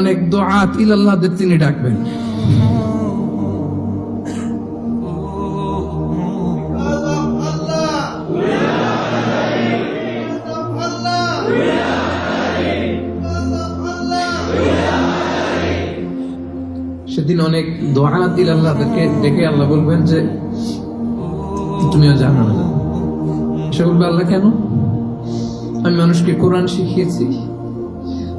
অনেক দোয়াত ইলাল্লাহদের তিনি ডাকবেন। সেদিন অনেক দোয়া দিল আল্লাহদেরকে ডেকে আল্লাহ বলবেন যে, তুমিও জানো না। সে বলবে আল্লাহ কেন? আমি মানুষকে কোরআন শিখিয়েছি।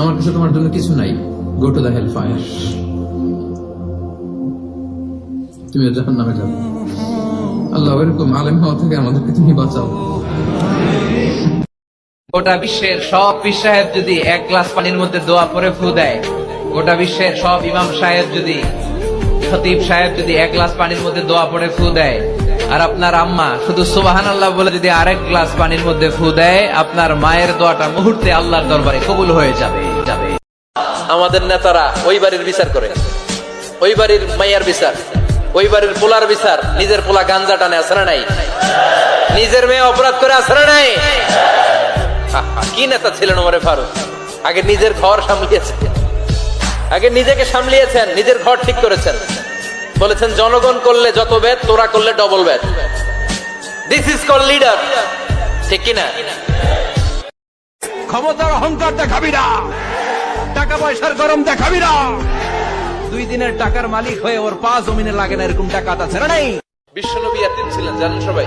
আমার কাছে তোমার জন্য কিছু নাই। Go to the hell fire তুমি যখন নামে যাবে আল্লাহ এরকম আলেম হওয়া থেকে আমাদেরকে তুমি বাঁচাও। গোটা বিশ্বের সব পীর সাহেব যদি এক গ্লাস পানির মধ্যে দোয়া পরে ফু দেয়, গোটা বিশ্বের সব ইমাম সাহেব যদি, খতিব সাহেব যদি এক গ্লাস পানির মধ্যে দোয়া পরে ফু দেয় আর আপনার আম্মা, শুধু সুবাহান আল্লাহ বলে যদি আরেক গ্লাস পানির মধ্যে ফু দেয়, আপনার মায়ের দোয়াটা মুহূর্তে আল্লাহর দরবারে কবুল হয়ে যাবে। আমাদের নেতারা ওই বাড়ির বিচার করে। ওই বাড়ির মাইয়ার বিচার, ওই বাড়ির পোলার বিচার, নিজের পোলা গাঞ্জা টানে আসে নাই? নিজের মেয়ে অপরাধ করে আসে নাই? কি নেতা ছিলেন ওমরে ফারুক? আগে নিজের ঘর সামলিয়েছেন। আগে নিজেকে সামলিয়েছেন, নিজের ঘর ঠিক করেছেন। বলেছেন জনগণ করলে যত বেদ তোরা করলে ডবল বেদ। দিস ইজ কল লিডার ঠিক কিনা? ক্ষমতার অহংকার দেখাবি না। টাকা পয়সার গরম দেখাবি না। দুই দিনের টাকার মালিক হয়ে ওর পা জমিনে লাগে না এরকম টাকা আছে নাই। বিশ্বনবী এতিম ছিলেন জানেন সবাই?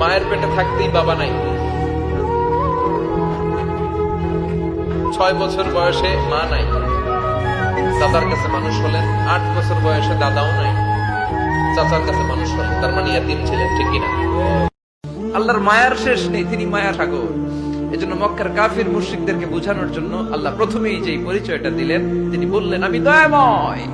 মায়ের পেটে থাকতেই বাবা নাই। ছয় বছর বয়সে মা নাই। দাদার কাছে মানুষ হলেন, আট বছর বয়সে দাদাও নাই, চাচার কাছে মানুষ হলেন, তার মানে ইয়াতিম ছিলেন, ঠিক কিনা? আল্লাহর মায়ার শেষ নেই, তিনি মায়া সাগর। এজন্য মক্কার কাফির মুশরিকদেরকে বোঝানোর জন্য আল্লাহ প্রথমেই যে পরিচয়টা দিলেন, তিনি বললেন, আমি দয়াময়।